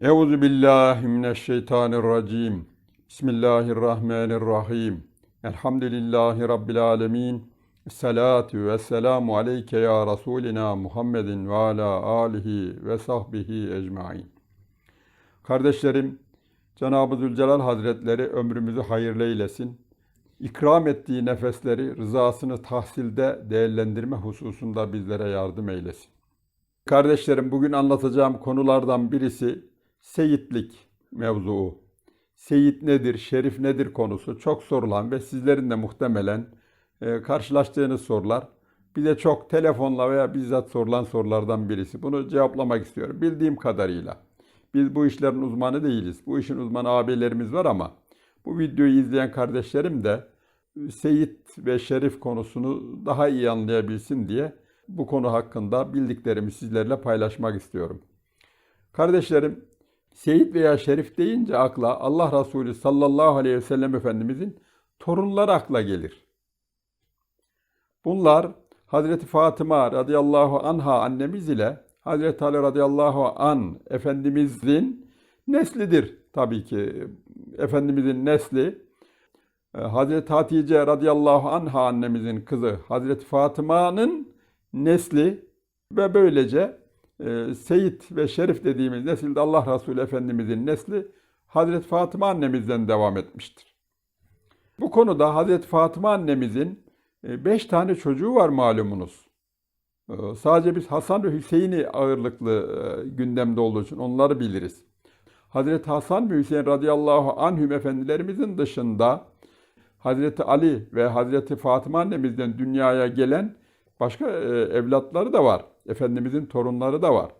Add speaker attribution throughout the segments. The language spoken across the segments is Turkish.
Speaker 1: Euzu billahi mineşşeytanirracim. Bismillahirrahmanirrahim. Elhamdülillahi rabbil alamin. Esselatu vesselamu aleyke ya Resulina Muhammedin ve ala alihi ve sahbihi ecmain. Kardeşlerim, Cenab-ı Zülcelal Hazretleri ömrümüzü hayırlı eylesin. İkram ettiği nefesleri rızasını tahsilde değerlendirme hususunda bizlere yardım eylesin. Kardeşlerim bugün anlatacağım konulardan birisi seyitlik mevzuu. Seyit nedir, şerif nedir konusu çok sorulan ve sizlerin de muhtemelen e, karşılaştığınız sorular. Bir de çok telefonla veya bizzat sorulan sorulardan birisi. Bunu cevaplamak istiyorum bildiğim kadarıyla. Biz bu işlerin uzmanı değiliz. Bu işin uzmanı abilerimiz var ama bu videoyu izleyen kardeşlerim de Seyit ve Şerif konusunu daha iyi anlayabilsin diye bu konu hakkında bildiklerimi sizlerle paylaşmak istiyorum. Kardeşlerim, Seyit veya Şerif deyince akla Allah Resulü sallallahu aleyhi ve sellem Efendimizin torunları akla gelir. Bunlar Hazreti Fatıma radıyallahu anha annemiz ile Hazreti Ali radıyallahu an Efendimizin neslidir tabii ki. Efendimizin nesli e, Hazreti Hatice radıyallahu anha annemizin kızı Hazreti Fatıma'nın nesli ve böylece e, Seyit ve Şerif dediğimiz nesilde Allah Resulü Efendimizin nesli Hazreti Fatıma annemizden devam etmiştir. Bu konuda Hazreti Fatıma annemizin e, beş tane çocuğu var malumunuz. E, Sadece biz Hasan ve Hüseyin'i ağırlıklı e, gündemde olduğu için onları biliriz. Hazreti Hasan ve Hüseyin radıyallahu anhüm efendilerimizin dışında Hazreti Ali ve Hazreti Fatıma annemizden dünyaya gelen başka e, evlatları da var. Efendimizin torunları da var.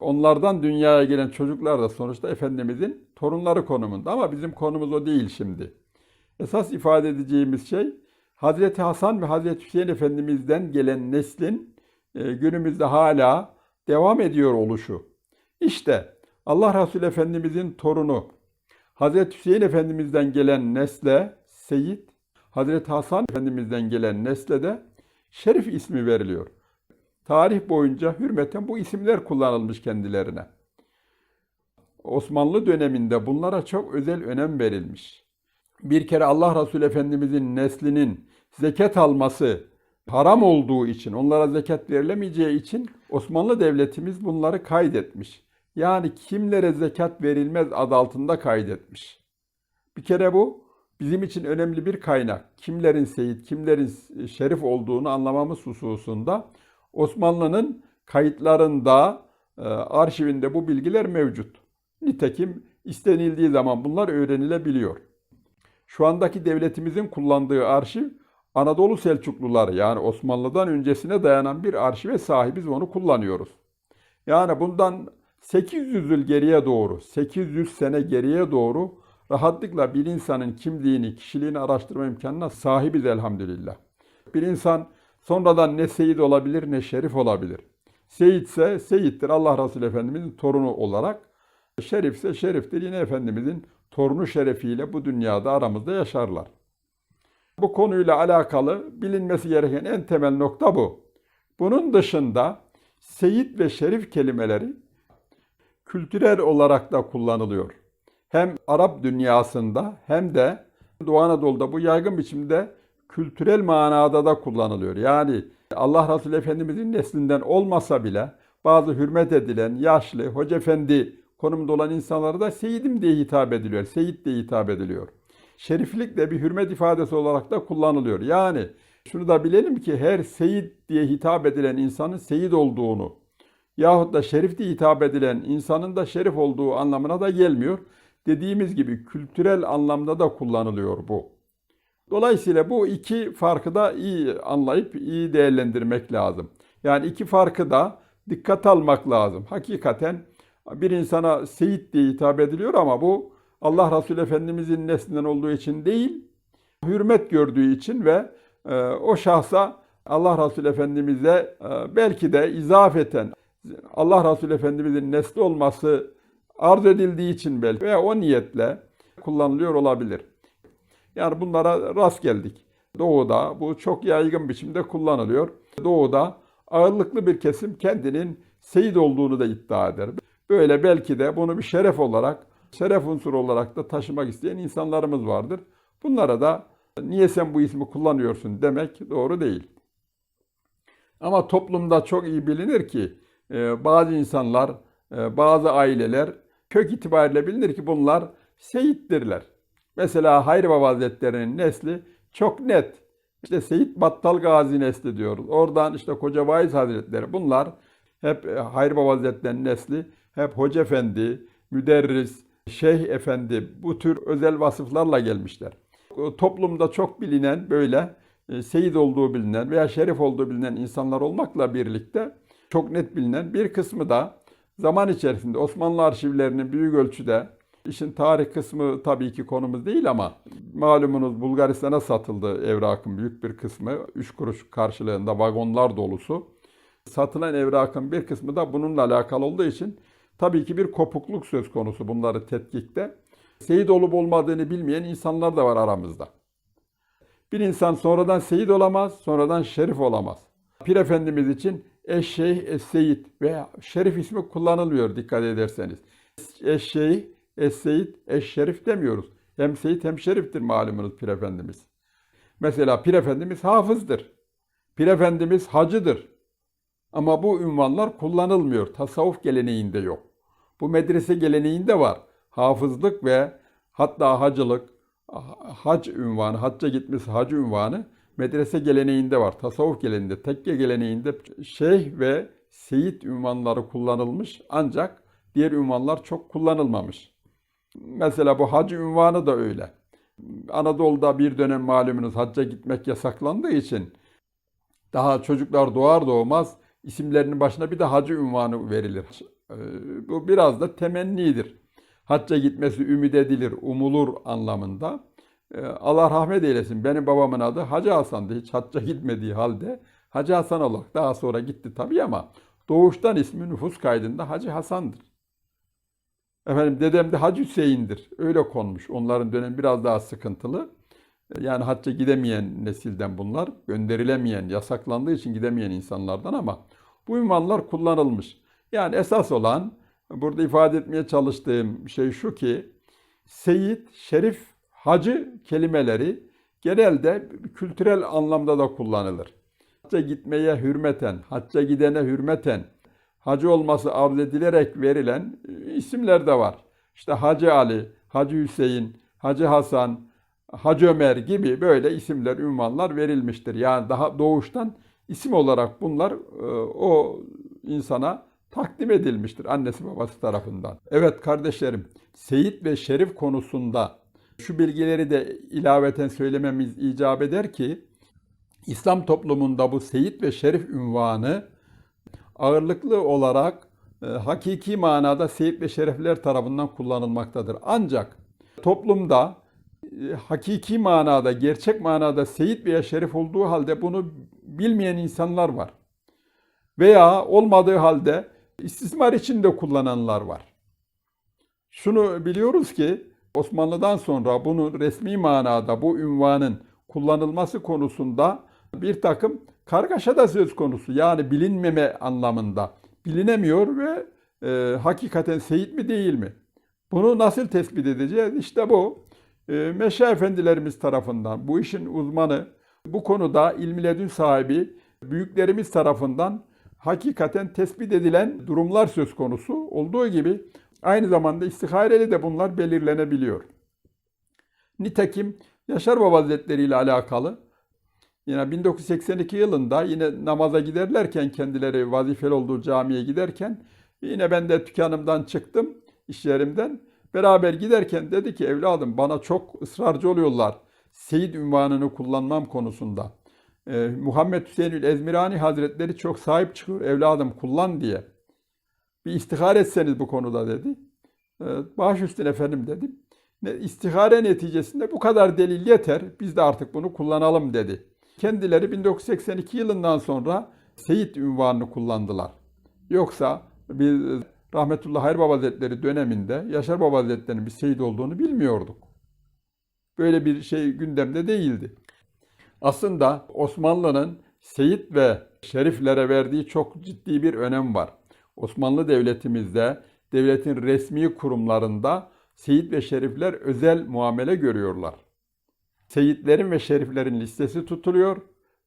Speaker 1: Onlardan dünyaya gelen çocuklar da sonuçta Efendimizin torunları konumunda ama bizim konumuz o değil şimdi. Esas ifade edeceğimiz şey Hazreti Hasan ve Hazreti Hüseyin Efendimiz'den gelen neslin e, günümüzde hala devam ediyor oluşu. İşte Allah Resulü Efendimizin torunu Hazreti Hüseyin Efendimiz'den gelen nesle Seyit, Hazreti Hasan Efendimiz'den gelen nesle de Şerif ismi veriliyor. Tarih boyunca hürmeten bu isimler kullanılmış kendilerine. Osmanlı döneminde bunlara çok özel önem verilmiş. Bir kere Allah Resulü Efendimizin neslinin zekat alması haram olduğu için, onlara zekat verilemeyeceği için Osmanlı Devletimiz bunları kaydetmiş. Yani kimlere zekat verilmez adı altında kaydetmiş. Bir kere bu bizim için önemli bir kaynak. Kimlerin seyit, kimlerin şerif olduğunu anlamamız hususunda Osmanlı'nın kayıtlarında, e, arşivinde bu bilgiler mevcut. Nitekim istenildiği zaman bunlar öğrenilebiliyor. Şu andaki devletimizin kullandığı arşiv Anadolu Selçukluları yani Osmanlı'dan öncesine dayanan bir arşive sahibiz onu kullanıyoruz. Yani bundan 800 yıl geriye doğru, 800 sene geriye doğru rahatlıkla bir insanın kimliğini, kişiliğini araştırma imkanına sahibiz elhamdülillah. Bir insan sonradan ne seyit olabilir ne şerif olabilir. Seyit ise seyittir Allah Resulü Efendimizin torunu olarak. Şerif ise şeriftir yine Efendimizin torunu şerefiyle bu dünyada aramızda yaşarlar. Bu konuyla alakalı bilinmesi gereken en temel nokta bu. Bunun dışında seyit ve şerif kelimeleri kültürel olarak da kullanılıyor. Hem Arap dünyasında hem de Doğu Anadolu'da bu yaygın biçimde kültürel manada da kullanılıyor. Yani Allah Resulü Efendimizin neslinden olmasa bile bazı hürmet edilen, yaşlı, hoca efendi konumda olan insanlara da seyidim diye hitap ediliyor. Seyit diye hitap ediliyor. Şeriflik de bir hürmet ifadesi olarak da kullanılıyor. Yani şunu da bilelim ki her seyit diye hitap edilen insanın seyit olduğunu yahut da şerif diye hitap edilen insanın da şerif olduğu anlamına da gelmiyor. Dediğimiz gibi kültürel anlamda da kullanılıyor bu. Dolayısıyla bu iki farkı da iyi anlayıp iyi değerlendirmek lazım. Yani iki farkı da dikkat almak lazım. Hakikaten bir insana seyit diye hitap ediliyor ama bu Allah Resulü Efendimizin neslinden olduğu için değil, hürmet gördüğü için ve e, o şahsa Allah Resulü Efendimiz'e e, belki de izafeten Allah Resulü Efendimizin nesli olması arz edildiği için belki veya o niyetle kullanılıyor olabilir. Yani bunlara rast geldik. Doğu'da bu çok yaygın biçimde kullanılıyor. Doğu'da ağırlıklı bir kesim kendinin seyit olduğunu da iddia eder. Böyle belki de bunu bir şeref olarak, şeref unsuru olarak da taşımak isteyen insanlarımız vardır. Bunlara da niye sen bu ismi kullanıyorsun demek doğru değil. Ama toplumda çok iyi bilinir ki e, bazı insanlar, e, bazı aileler kök itibariyle bilinir ki bunlar seyittirler. Mesela Hayri Baba Hazretleri'nin nesli çok net. İşte Seyit Battal Gazi nesli diyoruz. Oradan işte Koca Vaiz Hazretleri bunlar hep e, Hayri Baba Hazretleri'nin nesli hep Hoca Efendi, Müderris, Şeyh Efendi bu tür özel vasıflarla gelmişler. Toplumda çok bilinen böyle e, seyit olduğu bilinen veya şerif olduğu bilinen insanlar olmakla birlikte çok net bilinen bir kısmı da zaman içerisinde Osmanlı arşivlerinin büyük ölçüde işin tarih kısmı tabii ki konumuz değil ama malumunuz Bulgaristan'a satıldı evrakın büyük bir kısmı 3 kuruş karşılığında vagonlar dolusu. Satılan evrakın bir kısmı da bununla alakalı olduğu için tabii ki bir kopukluk söz konusu bunları tetkikte. Seyit olup olmadığını bilmeyen insanlar da var aramızda. Bir insan sonradan seyit olamaz, sonradan şerif olamaz. Pir Efendimiz için eşşeyh, es-seyit veya şerif ismi kullanılmıyor dikkat ederseniz. Eşşeyh, es-seyit, eş-şerif demiyoruz. Hem seyit hem şeriftir malumunuz Pir Efendimiz. Mesela Pir Efendimiz hafızdır. Pir Efendimiz hacıdır. Ama bu ünvanlar kullanılmıyor. Tasavvuf geleneğinde yok. Bu medrese geleneğinde var. Hafızlık ve hatta hacılık, hac ünvanı, hacca gitmesi hacı ünvanı medrese geleneğinde var. Tasavvuf geleneğinde, tekke geleneğinde şeyh ve seyit ünvanları kullanılmış ancak diğer ünvanlar çok kullanılmamış. Mesela bu hacı ünvanı da öyle. Anadolu'da bir dönem malumunuz hacca gitmek yasaklandığı için daha çocuklar doğar doğmaz isimlerinin başına bir de hacı ünvanı verilir. Ee, Bu biraz da temennidir. Hacca gitmesi ümit edilir, umulur anlamında. Ee, Allah rahmet eylesin. Benim babamın adı Hacı Hasan'dı. Hiç hacca gitmediği halde Hacı Hasan olarak daha sonra gitti tabii ama doğuştan ismi nüfus kaydında Hacı Hasan'dır. Efendim dedem de Hacı Hüseyin'dir. Öyle konmuş. Onların dönemi biraz daha sıkıntılı. Yani hacca gidemeyen nesilden bunlar. Gönderilemeyen, yasaklandığı için gidemeyen insanlardan ama bu ünvanlar kullanılmış. Yani esas olan burada ifade etmeye çalıştığım şey şu ki Seyit, Şerif, Hacı kelimeleri genelde kültürel anlamda da kullanılır. Hacca gitmeye hürmeten, hacca gidene hürmeten, hacı olması arz edilerek verilen e, isimler de var. İşte Hacı Ali, Hacı Hüseyin, Hacı Hasan, Hacı Ömer gibi böyle isimler, ünvanlar verilmiştir. Yani daha doğuştan isim olarak bunlar e, o insana takdim edilmiştir annesi babası tarafından. Evet kardeşlerim, Seyit ve Şerif konusunda şu bilgileri de ilaveten söylememiz icap eder ki İslam toplumunda bu Seyit ve Şerif ünvanı ağırlıklı olarak e, hakiki manada Seyit ve Şerifler tarafından kullanılmaktadır. Ancak toplumda e, hakiki manada, gerçek manada Seyit veya Şerif olduğu halde bunu bilmeyen insanlar var. Veya olmadığı halde istismar için de kullananlar var. Şunu biliyoruz ki Osmanlı'dan sonra bunun resmi manada bu ünvanın kullanılması konusunda bir takım kargaşa da söz konusu. Yani bilinmeme anlamında. Bilinemiyor ve e, hakikaten seyit mi değil mi? Bunu nasıl tespit edeceğiz? İşte bu. E, Meşe efendilerimiz tarafından, bu işin uzmanı, bu konuda ilmi ledün sahibi büyüklerimiz tarafından hakikaten tespit edilen durumlar söz konusu olduğu gibi aynı zamanda istihareli de bunlar belirlenebiliyor. Nitekim Yaşar Baba Hazretleri ile alakalı yine 1982 yılında yine namaza giderlerken kendileri vazifeli olduğu camiye giderken yine ben de dükkanımdan çıktım iş yerimden. Beraber giderken dedi ki evladım bana çok ısrarcı oluyorlar. Seyit ünvanını kullanmam konusunda. Ee, Muhammed Hüseyinül Ezmirani Hazretleri çok sahip çıkıyor evladım kullan diye. Bir istihare etseniz bu konuda dedi. Ee, baş üstüne efendim dedim. Ne, neticesinde bu kadar delil yeter. Biz de artık bunu kullanalım dedi. Kendileri 1982 yılından sonra Seyit ünvanını kullandılar. Yoksa biz Rahmetullah Hayır Baba Hazretleri döneminde Yaşar Baba Hazretleri'nin bir seyit olduğunu bilmiyorduk. Böyle bir şey gündemde değildi. Aslında Osmanlı'nın seyit ve şeriflere verdiği çok ciddi bir önem var. Osmanlı Devletimizde devletin resmi kurumlarında seyit ve şerifler özel muamele görüyorlar. Seyitlerin ve şeriflerin listesi tutuluyor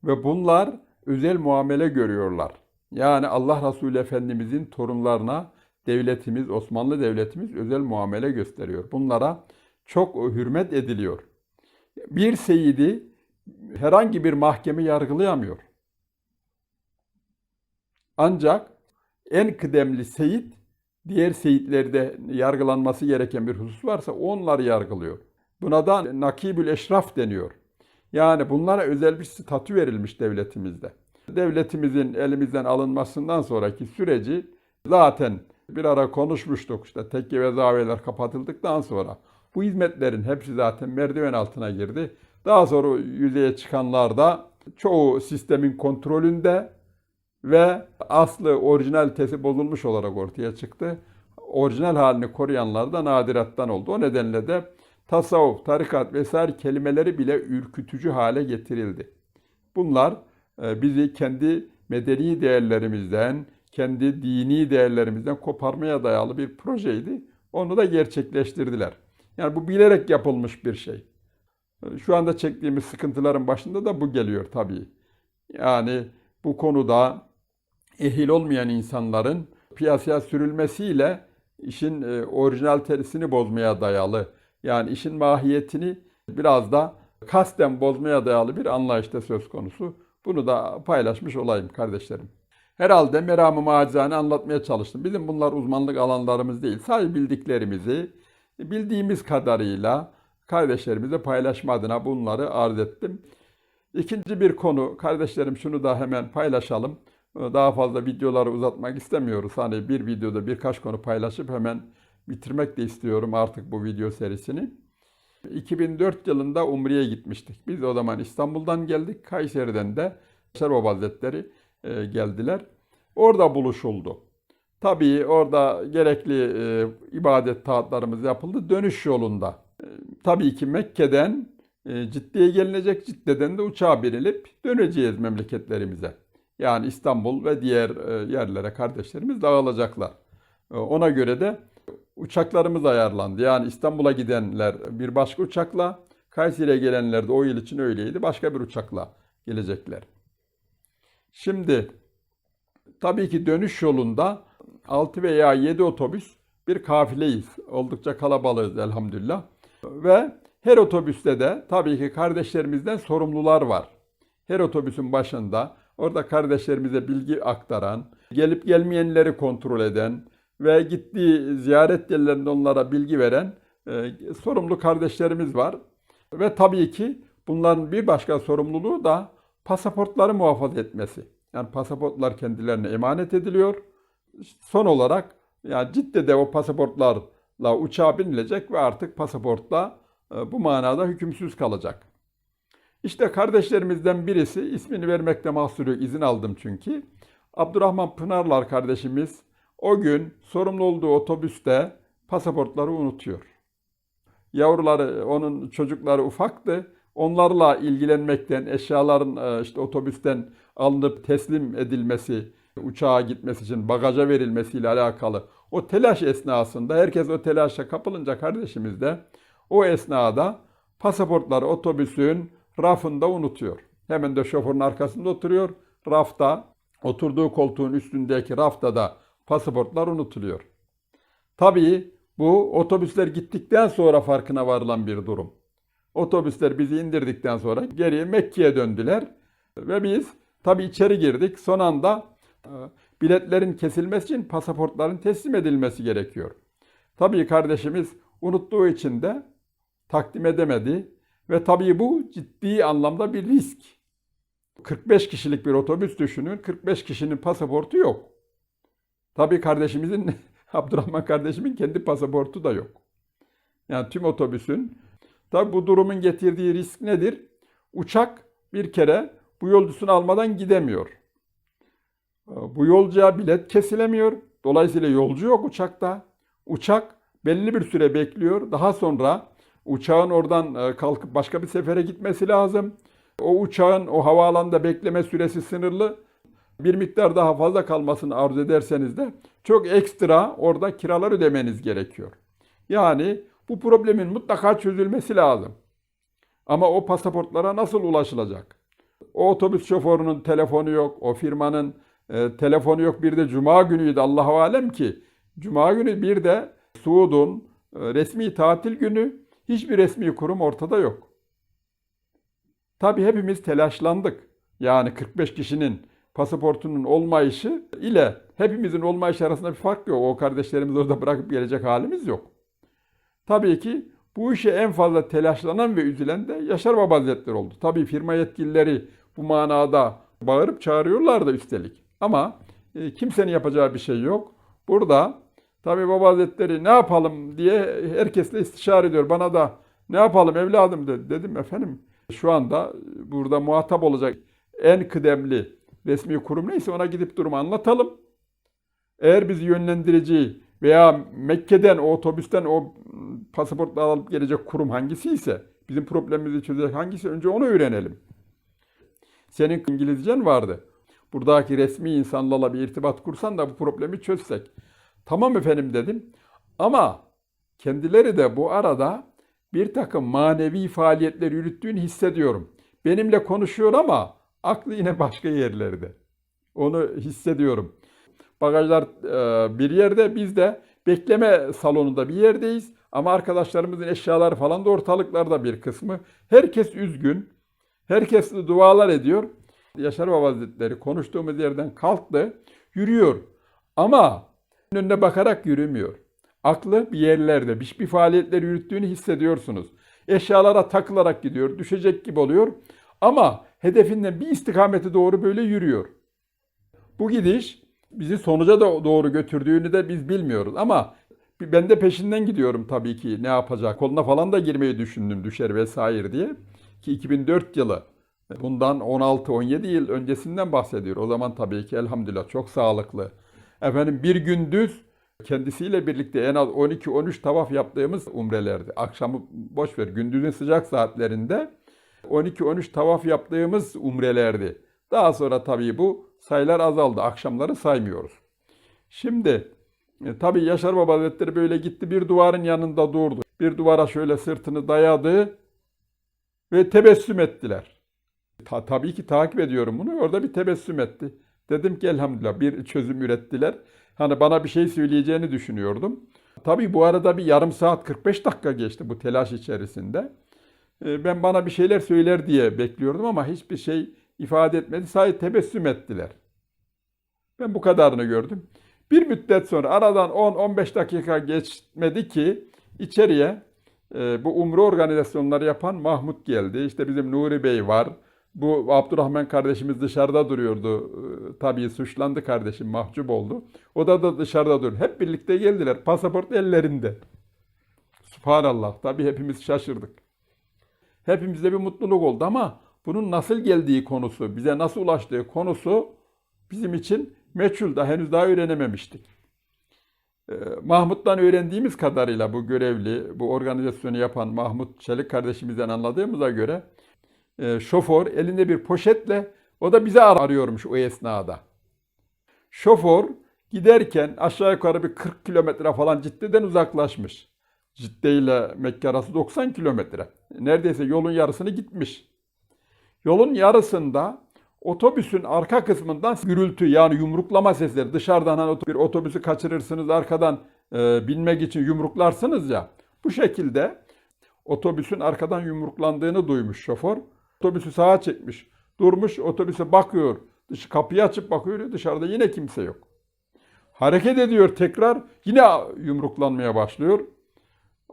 Speaker 1: ve bunlar özel muamele görüyorlar. Yani Allah Resulü Efendimizin torunlarına devletimiz, Osmanlı Devletimiz özel muamele gösteriyor. Bunlara çok hürmet ediliyor. Bir seyidi herhangi bir mahkeme yargılayamıyor. Ancak en kıdemli seyit diğer seyitlerde yargılanması gereken bir husus varsa onlar yargılıyor. Buna da nakibül eşraf deniyor. Yani bunlara özel bir statü verilmiş devletimizde. Devletimizin elimizden alınmasından sonraki süreci zaten bir ara konuşmuştuk işte tekke ve zaviyeler kapatıldıktan sonra bu hizmetlerin hepsi zaten merdiven altına girdi. Daha sonra yüzeye çıkanlar da çoğu sistemin kontrolünde ve aslı orijinalitesi bozulmuş olarak ortaya çıktı. Orijinal halini koruyanlar da nadirattan oldu. O nedenle de tasavvuf, tarikat vesaire kelimeleri bile ürkütücü hale getirildi. Bunlar e, bizi kendi medeni değerlerimizden, kendi dini değerlerimizden koparmaya dayalı bir projeydi. Onu da gerçekleştirdiler. Yani bu bilerek yapılmış bir şey. E, Şu anda çektiğimiz sıkıntıların başında da bu geliyor tabii. Yani bu konuda ehil olmayan insanların piyasaya sürülmesiyle işin e, orijinalitesini bozmaya dayalı, yani işin mahiyetini biraz da kasten bozmaya dayalı bir anlayışta söz konusu. Bunu da paylaşmış olayım kardeşlerim. Herhalde meramı macizane anlatmaya çalıştım. Bizim bunlar uzmanlık alanlarımız değil. Sadece bildiklerimizi bildiğimiz kadarıyla kardeşlerimize paylaşma adına bunları arz ettim. İkinci bir konu, kardeşlerim şunu da hemen paylaşalım. Daha fazla videoları uzatmak istemiyoruz. Hani bir videoda birkaç konu paylaşıp hemen bitirmek de istiyorum artık bu video serisini. 2004 yılında Umre'ye gitmiştik. Biz o zaman İstanbul'dan geldik. Kayseri'den de Şerbaba Hazretleri e, geldiler. Orada buluşuldu. Tabii orada gerekli e, ibadet taatlarımız yapıldı. Dönüş yolunda. E, tabii ki Mekke'den e, Ciddi'ye gelinecek. Cidde'den de uçağa binilip döneceğiz memleketlerimize. Yani İstanbul ve diğer yerlere kardeşlerimiz dağılacaklar. Ona göre de uçaklarımız ayarlandı. Yani İstanbul'a gidenler bir başka uçakla, Kayseri'ye gelenler de o yıl için öyleydi. Başka bir uçakla gelecekler. Şimdi tabii ki dönüş yolunda 6 veya 7 otobüs bir kafileyiz. Oldukça kalabalığız elhamdülillah. Ve her otobüste de tabii ki kardeşlerimizden sorumlular var. Her otobüsün başında orada kardeşlerimize bilgi aktaran, gelip gelmeyenleri kontrol eden ve gittiği ziyaret yerlerinde onlara bilgi veren e, sorumlu kardeşlerimiz var. Ve tabii ki bunların bir başka sorumluluğu da pasaportları muhafaza etmesi. Yani pasaportlar kendilerine emanet ediliyor. Son olarak yani Cidde'de o pasaportlarla uçağa binilecek ve artık pasaportla e, bu manada hükümsüz kalacak. İşte kardeşlerimizden birisi, ismini vermekte mahsur izin aldım çünkü. Abdurrahman Pınarlar kardeşimiz o gün sorumlu olduğu otobüste pasaportları unutuyor. Yavruları, onun çocukları ufaktı. Onlarla ilgilenmekten, eşyaların e, işte otobüsten alınıp teslim edilmesi, uçağa gitmesi için bagaja verilmesiyle alakalı o telaş esnasında herkes o telaşa kapılınca kardeşimiz de o esnada pasaportları otobüsün rafında unutuyor. Hemen de şoförün arkasında oturuyor. Rafta, oturduğu koltuğun üstündeki rafta da pasaportlar unutuluyor. Tabii bu otobüsler gittikten sonra farkına varılan bir durum. Otobüsler bizi indirdikten sonra geriye Mekke'ye döndüler ve biz tabii içeri girdik. Son anda e, biletlerin kesilmesi için pasaportların teslim edilmesi gerekiyor. Tabii kardeşimiz unuttuğu için de takdim edemedi ve tabii bu ciddi anlamda bir risk. 45 kişilik bir otobüs düşünün. 45 kişinin pasaportu yok. Tabii kardeşimizin, Abdurrahman kardeşimin kendi pasaportu da yok. Yani tüm otobüsün. Tabii bu durumun getirdiği risk nedir? Uçak bir kere bu yolcusunu almadan gidemiyor. Bu yolcuya bilet kesilemiyor. Dolayısıyla yolcu yok uçakta. Uçak belli bir süre bekliyor. Daha sonra uçağın oradan e, kalkıp başka bir sefere gitmesi lazım. O uçağın o havaalanında bekleme süresi sınırlı. Bir miktar daha fazla kalmasını arzu ederseniz de çok ekstra orada kiralar ödemeniz gerekiyor. Yani bu problemin mutlaka çözülmesi lazım. Ama o pasaportlara nasıl ulaşılacak? O otobüs şoförünün telefonu yok, o firmanın e, telefonu yok. Bir de cuma günüydü Allahu alem ki. Cuma günü bir de Suud'un e, resmi tatil günü. Hiçbir resmi kurum ortada yok. Tabii hepimiz telaşlandık. Yani 45 kişinin pasaportunun olmayışı ile hepimizin olmayışı arasında bir fark yok. O kardeşlerimizi orada bırakıp gelecek halimiz yok. Tabii ki bu işe en fazla telaşlanan ve üzülen de Yaşar Baba Hazretleri oldu. Tabii firma yetkilileri bu manada bağırıp çağırıyorlar da üstelik. Ama e, kimsenin yapacağı bir şey yok. Burada tabii Baba Hazretleri ne yapalım diye herkesle istişare ediyor. Bana da ne yapalım evladım dedi. Dedim efendim şu anda burada muhatap olacak en kıdemli resmi kurum neyse ona gidip durumu anlatalım. Eğer bizi yönlendirici veya Mekke'den o otobüsten o pasaportla alıp gelecek kurum hangisi ise bizim problemimizi çözecek hangisi önce onu öğrenelim. Senin İngilizcen vardı. Buradaki resmi insanlarla bir irtibat kursan da bu problemi çözsek. Tamam efendim dedim. Ama kendileri de bu arada bir takım manevi faaliyetler yürüttüğünü hissediyorum. Benimle konuşuyor ama aklı yine başka yerlerde. Onu hissediyorum. Bagajlar e, bir yerde, biz de bekleme salonunda bir yerdeyiz. Ama arkadaşlarımızın eşyaları falan da ortalıklarda bir kısmı. Herkes üzgün. Herkes dualar ediyor. Yaşar Baba Hazretleri konuştuğumuz yerden kalktı, yürüyor. Ama önüne bakarak yürümüyor. Aklı bir yerlerde, bir, bir faaliyetler yürüttüğünü hissediyorsunuz. Eşyalara takılarak gidiyor, düşecek gibi oluyor. Ama hedefinden bir istikamete doğru böyle yürüyor. Bu gidiş bizi sonuca da doğru götürdüğünü de biz bilmiyoruz. Ama ben de peşinden gidiyorum tabii ki ne yapacak. Koluna falan da girmeyi düşündüm düşer vesaire diye. Ki 2004 yılı bundan 16-17 yıl öncesinden bahsediyor. O zaman tabii ki elhamdülillah çok sağlıklı. Efendim bir gündüz kendisiyle birlikte en az 12-13 tavaf yaptığımız umrelerdi. Akşamı boş ver gündüzün sıcak saatlerinde 12-13 tavaf yaptığımız umrelerdi. Daha sonra tabii bu sayılar azaldı. Akşamları saymıyoruz. Şimdi e, tabii Yaşar Baba Hazretleri böyle gitti bir duvarın yanında durdu. Bir duvara şöyle sırtını dayadı ve tebessüm ettiler. Ta, tabii ki takip ediyorum bunu. Orada bir tebessüm etti. Dedim ki elhamdülillah bir çözüm ürettiler. Hani bana bir şey söyleyeceğini düşünüyordum. Tabii bu arada bir yarım saat 45 dakika geçti bu telaş içerisinde. E, Ben bana bir şeyler söyler diye bekliyordum ama hiçbir şey ifade etmedi. Sadece tebessüm ettiler. Ben bu kadarını gördüm. Bir müddet sonra aradan 10-15 dakika geçmedi ki içeriye e, bu umre organizasyonları yapan Mahmut geldi. İşte bizim Nuri Bey var. Bu Abdurrahman kardeşimiz dışarıda duruyordu. E, tabii suçlandı kardeşim, mahcup oldu. O da da dışarıda duruyor. Hep birlikte geldiler. Pasaport ellerinde. Subhanallah. Tabii hepimiz şaşırdık. Hepimizde bir mutluluk oldu ama bunun nasıl geldiği konusu, bize nasıl ulaştığı konusu bizim için meçhul da henüz daha öğrenememiştik. Ee, Mahmut'tan öğrendiğimiz kadarıyla bu görevli, bu organizasyonu yapan Mahmut Çelik kardeşimizden anladığımıza göre e, şoför elinde bir poşetle o da bizi ar- arıyormuş o esnada. Şoför giderken aşağı yukarı bir 40 kilometre falan Cidde'den uzaklaşmış. Cidde ile Mekke arası 90 kilometre. Neredeyse yolun yarısını gitmiş. Yolun yarısında otobüsün arka kısmından gürültü yani yumruklama sesleri dışarıdan hani bir otobüsü kaçırırsınız arkadan e, binmek için yumruklarsınız ya. Bu şekilde otobüsün arkadan yumruklandığını duymuş şoför. Otobüsü sağa çekmiş. Durmuş otobüse bakıyor. Dış kapıyı açıp bakıyor dışarıda yine kimse yok. Hareket ediyor tekrar yine yumruklanmaya başlıyor.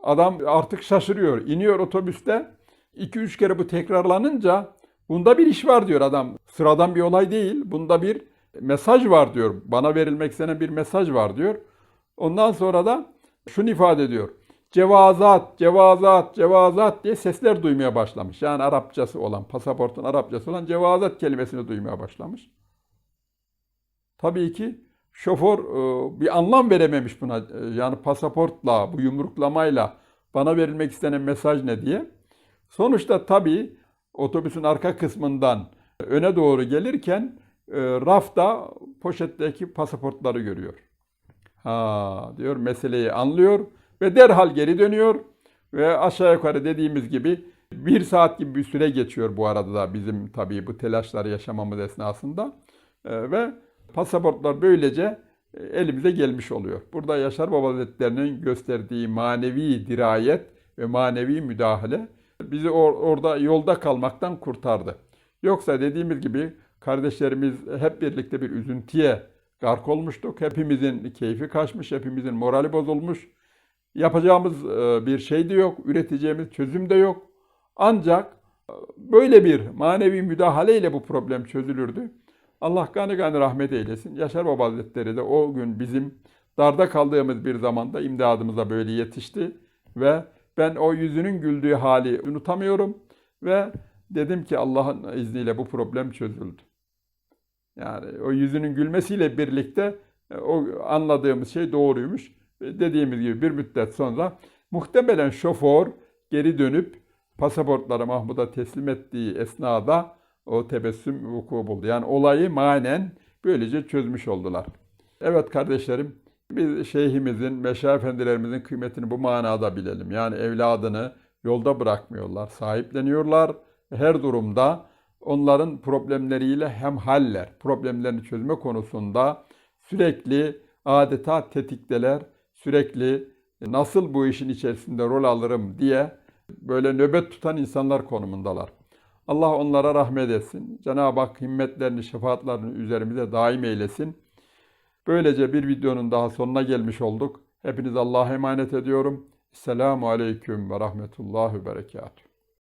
Speaker 1: Adam artık şaşırıyor. İniyor otobüste. 2-3 kere bu tekrarlanınca bunda bir iş var diyor adam. Sıradan bir olay değil. Bunda bir mesaj var diyor. Bana verilmek istenen bir mesaj var diyor. Ondan sonra da şunu ifade ediyor. Cevazat, cevazat, cevazat diye sesler duymaya başlamış. Yani Arapçası olan, pasaportun Arapçası olan cevazat kelimesini duymaya başlamış. Tabii ki şoför e, bir anlam verememiş buna. E, Yani pasaportla, bu yumruklamayla bana verilmek istenen mesaj ne diye. Sonuçta tabii otobüsün arka kısmından öne doğru gelirken e, rafta poşetteki pasaportları görüyor. Ha diyor meseleyi anlıyor ve derhal geri dönüyor ve aşağı yukarı dediğimiz gibi bir saat gibi bir süre geçiyor bu arada da bizim tabii bu telaşları yaşamamız esnasında ve pasaportlar böylece e, elimize gelmiş oluyor. Burada Yaşar Baba Hazretleri'nin gösterdiği manevi dirayet ve manevi müdahale bizi or- orada yolda kalmaktan kurtardı. Yoksa dediğimiz gibi kardeşlerimiz hep birlikte bir üzüntüye gark olmuştuk. Hepimizin keyfi kaçmış, hepimizin morali bozulmuş. Yapacağımız e, bir şey de yok, üreteceğimiz çözüm de yok. Ancak e, böyle bir manevi müdahaleyle bu problem çözülürdü. Allah gani gani rahmet eylesin. Yaşar Baba Hazretleri de o gün bizim darda kaldığımız bir zamanda imdadımıza böyle yetişti ve ben o yüzünün güldüğü hali unutamıyorum ve dedim ki Allah'ın izniyle bu problem çözüldü. Yani o yüzünün gülmesiyle birlikte e, o anladığımız şey doğruymuş. E, Dediğimiz gibi bir müddet sonra muhtemelen şoför geri dönüp pasaportları Mahmud'a teslim ettiği esnada o tebessüm vuku buldu. Yani olayı manen böylece çözmüş oldular. Evet kardeşlerim, biz şeyhimizin, meşayih efendilerimizin kıymetini bu manada bilelim. Yani evladını yolda bırakmıyorlar, sahipleniyorlar. Her durumda onların problemleriyle hemhaller, problemlerini çözme konusunda sürekli adeta tetikteler, sürekli nasıl bu işin içerisinde rol alırım diye böyle nöbet tutan insanlar konumundalar. Allah onlara rahmet etsin. Cenab-ı Hak himmetlerini, şefaatlerini üzerimize daim eylesin. Böylece bir videonun daha sonuna gelmiş olduk. Hepiniz Allah'a emanet ediyorum. Selamun Aleyküm ve Rahmetullahi ve Berekatuhu.